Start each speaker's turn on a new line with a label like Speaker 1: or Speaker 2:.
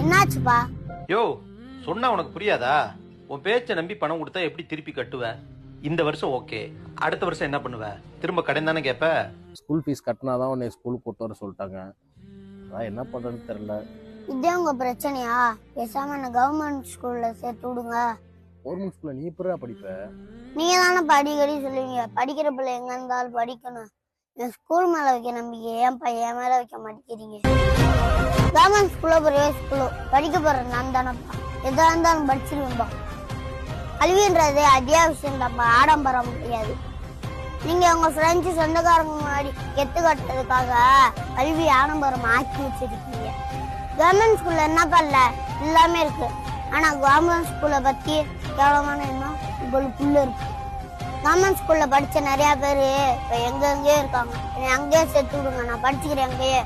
Speaker 1: என்னாச்சுப்பா?
Speaker 2: யோ சொன்னா உனக்கு புரியாதா? உன் பேச்சை நம்பி பணம் கொடுத்தா எப்படி திருப்பி கட்டுவ? இந்த வருஷம் ஓகே. அடுத்த வருஷம் என்ன பண்ணுவ? திரும்ப கடன் தானே கேப்ப?
Speaker 3: ஸ்கூல் ஃபீஸ் கட்டினா தான் உன்னை ஸ்கூலுக்கு கூட்டு வர சொல்லிட்டாங்க. அதான் என்ன பண்ணுறதுன்னு தெரில
Speaker 1: இதே உங்க பிரச்சனையா? பேசாம என்ன கவர்மெண்ட் ஸ்கூல்ல சேர்த்து விடுங்க.
Speaker 3: கவர்மெண்ட் ஸ்கூலில் நீ எப்படா படிப்ப?
Speaker 1: நீங்க தானே படிக்கடி சொல்லுவீங்க. படிக்கிற பிள்ளை எங்க இருந்தாலும் படிக்கணும். என் ஸ்கூல் மேல வைக்க நம்பிக்கை ஏன்பா என் மேல வைக்க மாட்டேங்கிறீங்க. கவர்மெண்ட் ஸ்கூலோ பிரைவேட் ஸ்கூலோ படிக்க போற நான் தானப்பா. எதா இருந்தாலும் படிச்சிருவேன்பா. கல்வின்றது அத்தியாவசியம் தான்ப்பா ஆடம்பரம் முடியாது நீங்க உங்க ஃப்ரெண்ட்ஸ் சொந்தக்காரங்க முன்னாடி கெத்து கட்டுறதுக்காக கல்வி ஆடம்பரம் ஆக்கி வச்சிருக்கீங்க. கவர்மெண்ட் ஸ்கூல்ல என்னப்பா இல்ல? எல்லாமே இருக்கு. ஆனா கவர்மெண்ட் ஸ்கூலை பத்தி கேவலமான எண்ணம் உங்களுக்குள்ள இருக்கு. கவர்மெண்ட் ஸ்கூல்ல படிச்ச நிறைய பேரு இப்ப எங்க எங்கேயே இருக்காங்க. என்னை அங்கேயே சேர்த்து விடுங்க. நான் படிச்சுக்கிறேன் அங்கேயே.